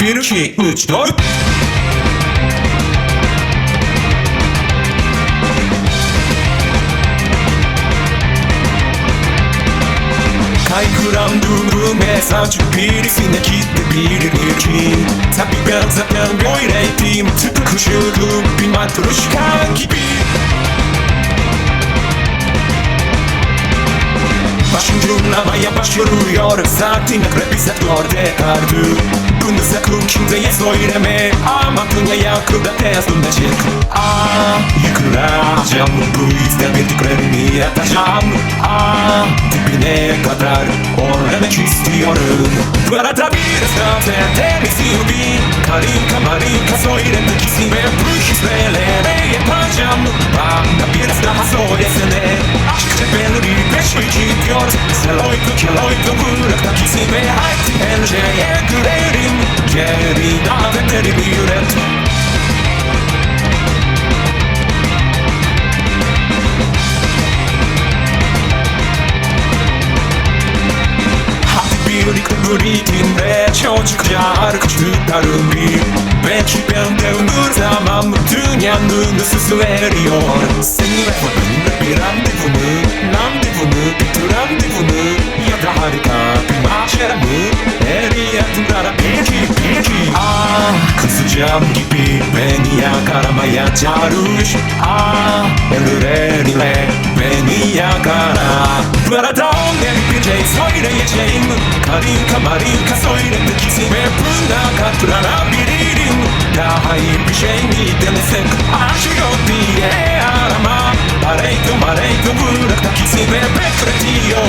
1, 2, 3, 4 Kaygılandığım mesaj birisine gitti birini ki Tabi ben zaten böyleydim Tıkışırdım bir matruşka gibi Başvuruyor. Zaten reprezentlerde kaldı Bunu sakın kimseye söyleme Ama dünyaya yakında tezinde çık. Ah yıkılacağım Bu yüzden bildiklerimi yapacağım Ah dibine kadar Öğrenmek istiyorum. Bu arada bir zaten temizliği Karika pencereye gülerim Geri davetleri bir üret Hadi birlikte bu ritimde çocuklar küçüklerim Belki ben de ömür zaman dünyanın ısısı veriyor. Seni ve bir randevu Ah kızacağım gibi beni yakaramaya çalış Ah ellerimle beni yakara. Bu arada onları bir şey söyleyeceğim Karika marika söylemek için ve buna katlanabilirim Daha iyi bir şey mi denesek aşk yok diye arama. Paraydı maraydı bırak da kesin ve bekletiyorsun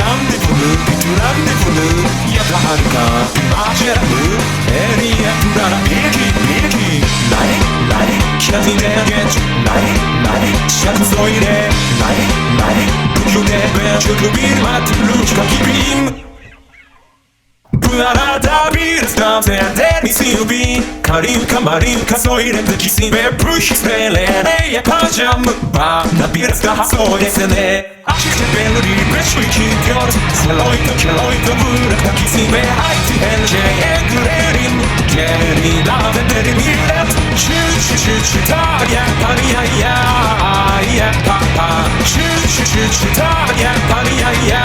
Randevunu bir tür randevunu Ya da harika bir macera mı? Her yakında bilgi bilgi Lay lay kendine geç? Lay lay şarkı söyle. Lay lay Bugün de ben çılgın bir matruşka gibiyim. Bu arada bir sınav senden misin bir Karika marika söylemek için ve bu hislerle yapacağım Bana biraz daha söylesene Açıkça belli şey gidiyor Seloydu keloydu bırak için ve haydi pencereye gülerim Geri davetleri millet Şu şu şu şu ta ya pa ya ya ya pa pa Şu şu şu şu ta ya pa ya ya